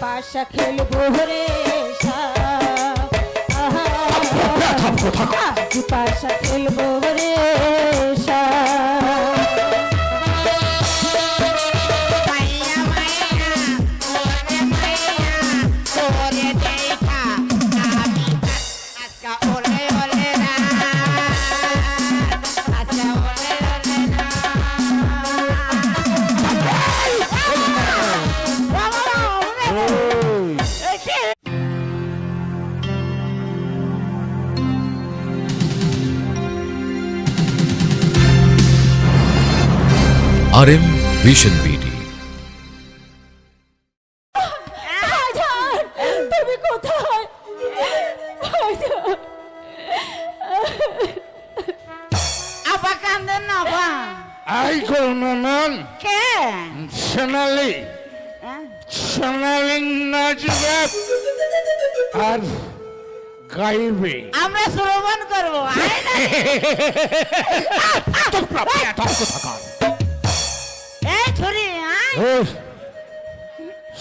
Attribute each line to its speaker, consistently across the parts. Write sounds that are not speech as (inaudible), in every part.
Speaker 1: পাশা খেলব রে। পাশা খেলব রে সা।
Speaker 2: কে?
Speaker 3: সোনালি? সোনালি নাচবে আর গাইবে।
Speaker 2: আমরা শ্রবণ করব আয় না। (laughs)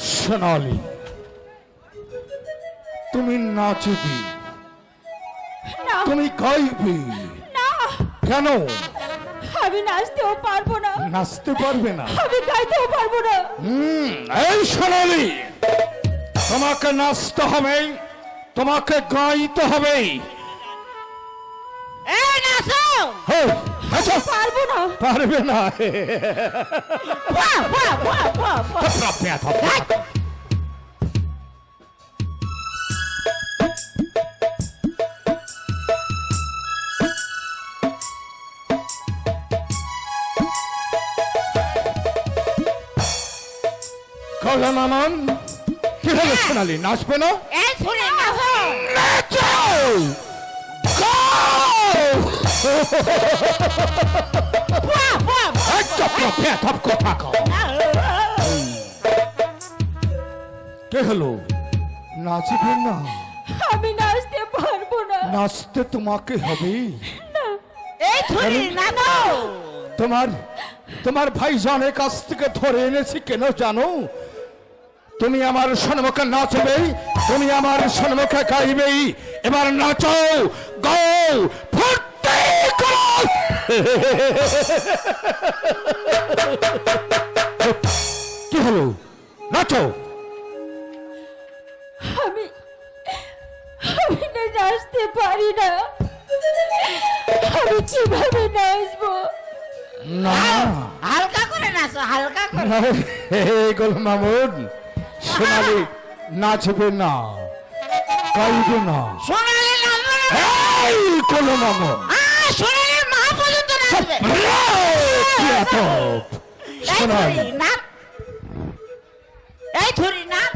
Speaker 3: সোনালি তুমি নাচবি তুমি গাইবি। কেন?
Speaker 1: আমি নাচতেও পারব না।
Speaker 3: নাচতে পারবে না।
Speaker 1: আমি গাইতেও পারব না।
Speaker 3: হুম, এই সোনালি তোমাকে নাচতে হবে তোমাকে গাইতে হবে।
Speaker 2: এই নাচো।
Speaker 3: হে, নাচো।
Speaker 1: পারব না।
Speaker 3: না। কলা মামন কি হলো সোনালি? নাচবে না?
Speaker 2: এই ছুরি নাচো!
Speaker 3: কে হলো নাচবে না।
Speaker 1: আমি নাচতে পারব না।
Speaker 3: নাচতে তোমাকে হবে
Speaker 2: এই ছুরি নাচো
Speaker 3: তোমার তোমার ভাইজানের কাছ থেকে ধরে এনেছি কেন জানো? তুমি আমার সন্মুখে নাচবে তুমি আমার সন্মুখে গাইবেই। এবার নাচো গাও কি হলো? নাচো!
Speaker 1: আমি আমি না নাচতে পারি না। আমি কীভাবে নাচবো?
Speaker 3: না।
Speaker 2: হালকা করে নাচো হালকা করে।
Speaker 3: গোল মামুন সোনালি নাচবে না। গাইবে না।
Speaker 2: সোনালি নাচবে না।
Speaker 3: এই গোল মামুন!
Speaker 2: সোনালি মা পর্যন্ত নাচবে? এই ছুরি নাচ এই ছুরি নাচ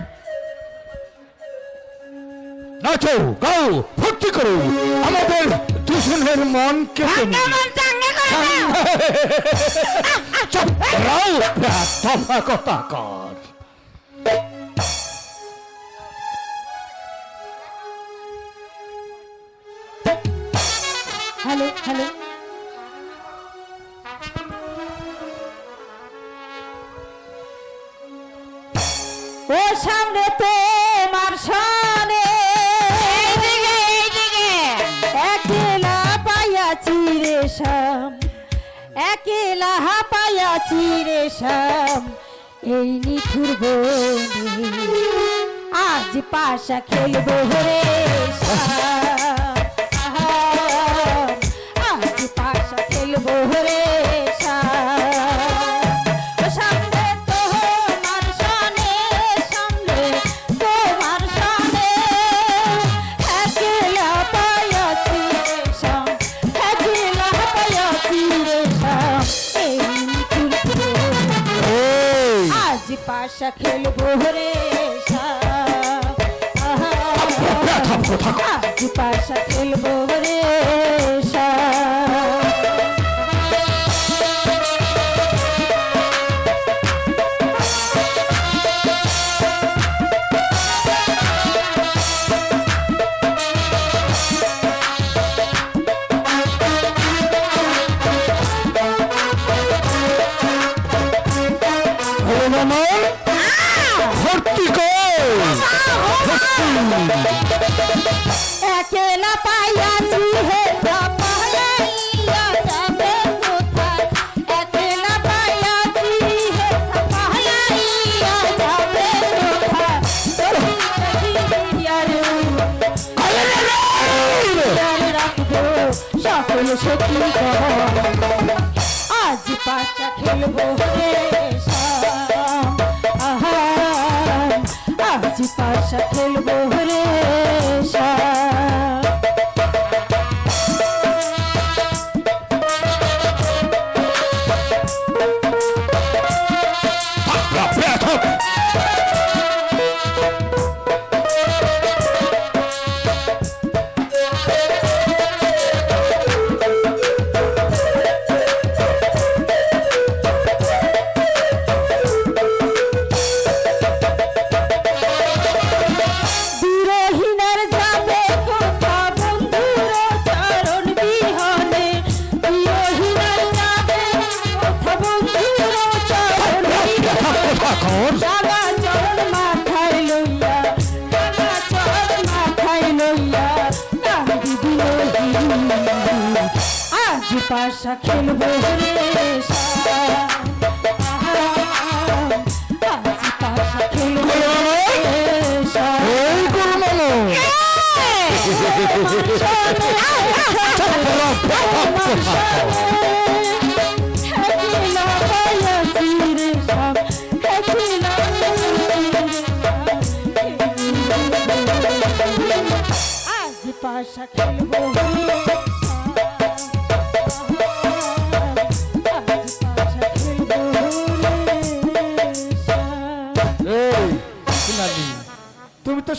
Speaker 3: নাচো গাও ফুর্তি করো। আমাদের মন
Speaker 2: মন
Speaker 3: রাও তফা কথা কর।
Speaker 1: Hello hello. ও সামনে তোমার সামনে একলা পাইয়াছি রে একলা পাইয়াছি রে এই নিঠুর বনে। আজ পাশা খেলব রে পাশা খেলব রে শাম
Speaker 3: গোল কর
Speaker 1: একেলা পাইয়াছি হে পাহাইয়া যাবে কোথায়? একেলা পাইয়াছি হে পাহাইয়া যাবে কোথায়? সকল সখী আজ পাশা খেলব। আজ পাশা খেলব রে পাশা খেলব আজ পাশা খেলব।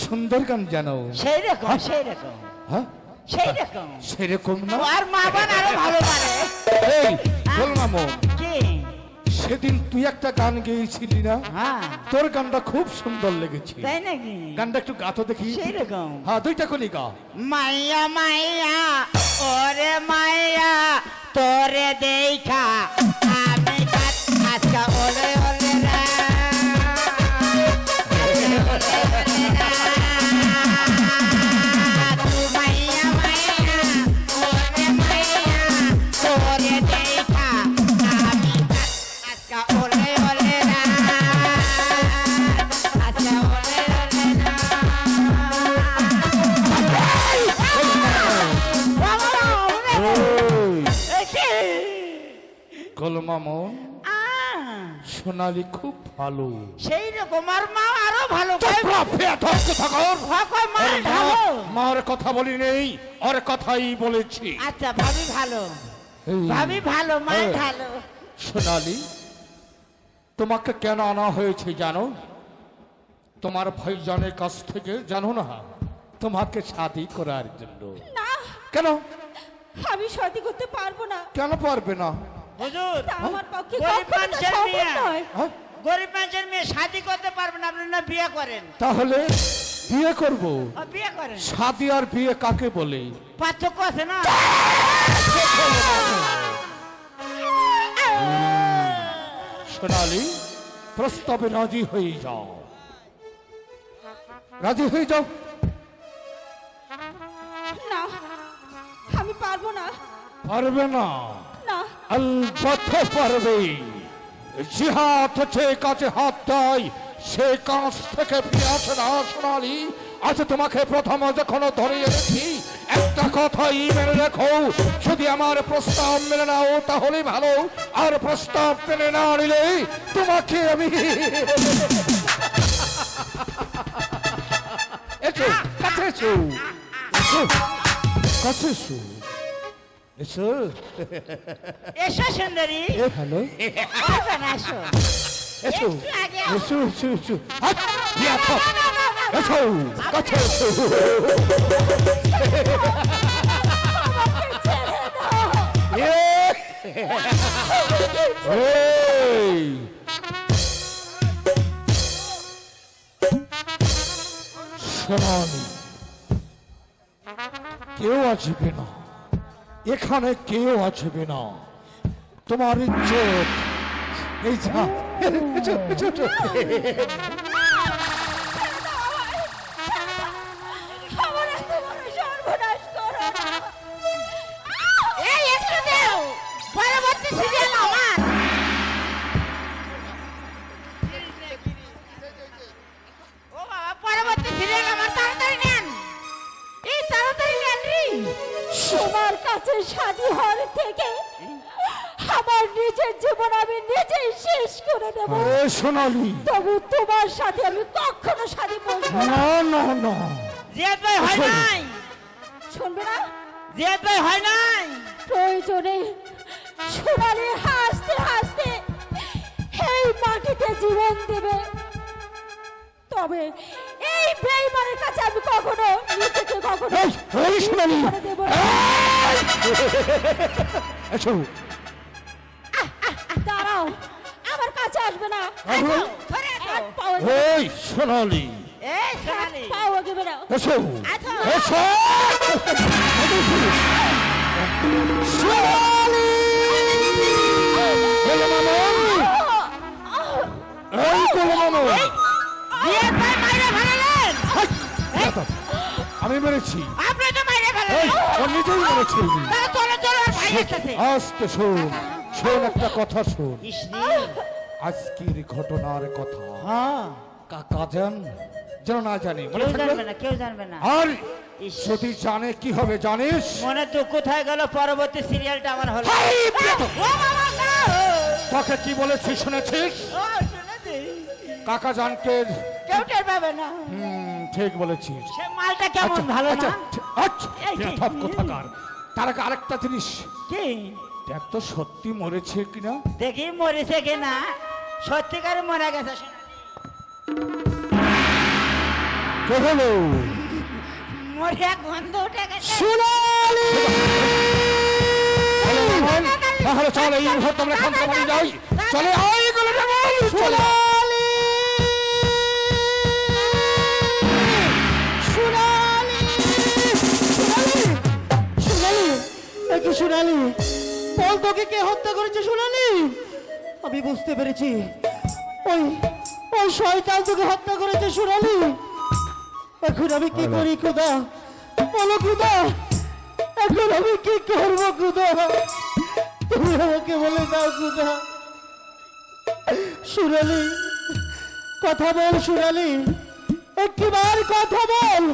Speaker 3: সুন্দর গান জানো।
Speaker 2: সেই রকম সেই রকম
Speaker 3: হ্যাঁ?
Speaker 2: সেই রকম
Speaker 3: সেরকম না?
Speaker 2: আর মা বোন আরও ভালো পারে।
Speaker 3: এই বল মামু
Speaker 2: কি?
Speaker 3: সেদিন তুই একটা গান গেয়েছিলি না?
Speaker 2: হ্যাঁ।
Speaker 3: তোর গানটা খুব সুন্দর লেগেছে।
Speaker 2: তাই নাকি?
Speaker 3: গানটা একটু গাতো দেখি।
Speaker 2: সেই রকম
Speaker 3: হ্যাঁ দুইটা কোনি গা।
Speaker 2: মাইয়া মাইয়া ওরে মাইয়া তোরে দেখা।
Speaker 3: মামন সোনালি খুব ভালো।
Speaker 2: সেই রকম আর মা আরও ভালো। ভালো।
Speaker 3: মার কথা বলি নেই ওর কথাই বলেছি।
Speaker 2: আচ্ছা ভাবি ভালো। ভাবি ভালো মা
Speaker 3: হ্যাঁ।
Speaker 2: ভালো।
Speaker 3: সোনালি তোমাকে কেন আনা হয়েছে জানো? তোমার ভাইজানের কাছ থেকে জানো না? তোমাকে শাদি করার জন্য।
Speaker 1: না।
Speaker 3: কেন?
Speaker 1: আমি সত্যি করতে পারব না।
Speaker 3: কেন পারবে না?
Speaker 2: হুজুর
Speaker 1: আমার পক্ষে
Speaker 2: গরিব মানুষের মেয়ে। গরিব মানুষের মেয়ে শাদি করতে পারবেন আপনি না বিয়ে করেন।
Speaker 3: তাহলে বিয়ে করব?
Speaker 2: বিয়ে করেন।
Speaker 3: শাদি আর বিয়ে কাকে বলে?
Speaker 2: পার্থক্য আছে না?
Speaker 3: সোনালি প্রস্তাবে রাজি হয়ে যাও। রাজি হয়ে যাও?
Speaker 1: না আমি পারব না।
Speaker 3: পারবে না। পারবে যে হাত হচ্ছে কাছে হাত দেয়, সে কাছ থেকে পেঁয়াজ না সোনালি আজ তোমাকে প্রথম যখন ধরে এনেছি, একটা কথাই মেনে রেখো, যদি আমার প্রস্তাব মেনে নাও, তাহলে ভালো। আর প্রস্তাব মেনে না নিলে তোমাকে আমি কাছে কাছে এসো। এসো
Speaker 2: সুন্দরী।
Speaker 3: হ্যালো। এসো। এসো এসো এসো। এসো কাছে এসো। এ, এই। সোনালি কেউ আসবে না। এখানে কেউ আসবে না তোমার ইচ্ছে এই যা।
Speaker 1: শেষ করে দেব।
Speaker 3: এ সোনালি।
Speaker 1: তবু তোমার সাথে আমি কখনো শাদি বলব না।
Speaker 3: না না
Speaker 2: জিয়াদ ভাই হয় নাই।
Speaker 1: শুনবে না?
Speaker 2: জিয়াদ ভাই হয় নাই।
Speaker 1: প্রয়োজনে সোনালি হাসতে হাসতে এই মাটিতে জীবন দেবে। তবে এই বেইমানের কাছে আমি কখনো নিজেকে কখনো
Speaker 3: এই, সোনালি।
Speaker 1: করে দেব না।
Speaker 3: এসো
Speaker 1: দাঁড়াও। আসবে না।
Speaker 3: এই সোনালি
Speaker 2: এই সোনালি
Speaker 1: পাও আগে বেরাও
Speaker 3: এসো এসো সোনালি বলে মামন এই বলে মামন
Speaker 2: জিয়াদ ভাই মাইরে ফেলালেন
Speaker 3: আমি মেরেছি
Speaker 2: আপনি তো মাইরে ফেলালেন
Speaker 3: ও নিজেই মেরেছি
Speaker 2: তাহলে চলো চলো ভাই আসতেছে
Speaker 3: আস্তে শোন শোন একটা কথা শোন আজকের ঘটনার কথা।
Speaker 2: হ্যাঁ।
Speaker 3: কাকা জান যেন না জানি মনে
Speaker 2: কেউ
Speaker 3: থাকবে?
Speaker 2: জানবে না কেউ জানবে না।
Speaker 3: আর
Speaker 2: ইস।
Speaker 3: যদি জানে কি হবে জানিস?
Speaker 2: মনে তো কোথায় গেল পরবর্তী সিরিয়ালটা আমার হলো।
Speaker 3: হাই,
Speaker 2: ও বাবা, না!
Speaker 3: তোকে কি বলেছি শুনেছিস?
Speaker 2: ও, শুনেছি।
Speaker 3: কাকা জানকে
Speaker 2: কেউ টের পাবে না।
Speaker 3: হুম, ঠিক বলেছিস
Speaker 2: সে মালটা কেমন ভালো
Speaker 3: আচ্ছা,
Speaker 2: না
Speaker 3: ঠিক- আচ্ছা,
Speaker 2: এই যে-
Speaker 3: বেয়াদব কোথাকার। তার আগে আরেকটা জিনিস।
Speaker 2: কি?
Speaker 3: দেখ তো সত্যি মরেছে কিনা?
Speaker 2: দেখি মরেছে কিনা। সত্যিকার মরে গেছে।
Speaker 3: কে
Speaker 2: মরিয়া গন্ধ উঠে গেছে।
Speaker 3: সোনালি! হলো মামন? তাহলে চল এই মুহূর্তে আমরা এখান বাড়ি যাই। চলে আয় গেলে চলে।
Speaker 4: সোনালি! একে সোনালি! বল তোকে কে হত্যা করেছে সোনালি? আমি বুঝতে পেরেছি। ওই ওই শয়তান তোকে হত্যা করেছে সোনালি। এখন আমি কি করি খুদা বলো খুদা এখন আমি কি করব খুদা তুমি আমাকে বলে দাও খুদা সোনালি কথা বল সোনালি। একটিবার কথা বল।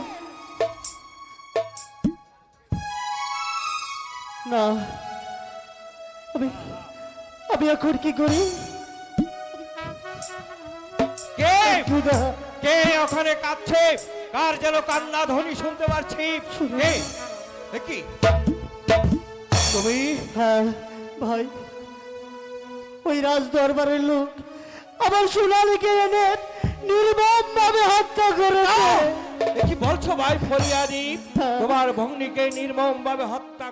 Speaker 4: না আমি আমি এখন কি? করি
Speaker 5: কে কে ওখানে কাঁদছে? কার যেন কান্না ধ্বনি শুনতে পারছি? কে? তুমি?
Speaker 4: হ্যাঁ ভাই। ওই রাজ দরবারের লোক আমার সোনালীকে এনে নির্মম ভাবে হত্যা করেছে।
Speaker 5: এ কি বলছো ভাই ফরিয়াদি তোমার ভগ্নিকে নির্মম ভাবে হত্যা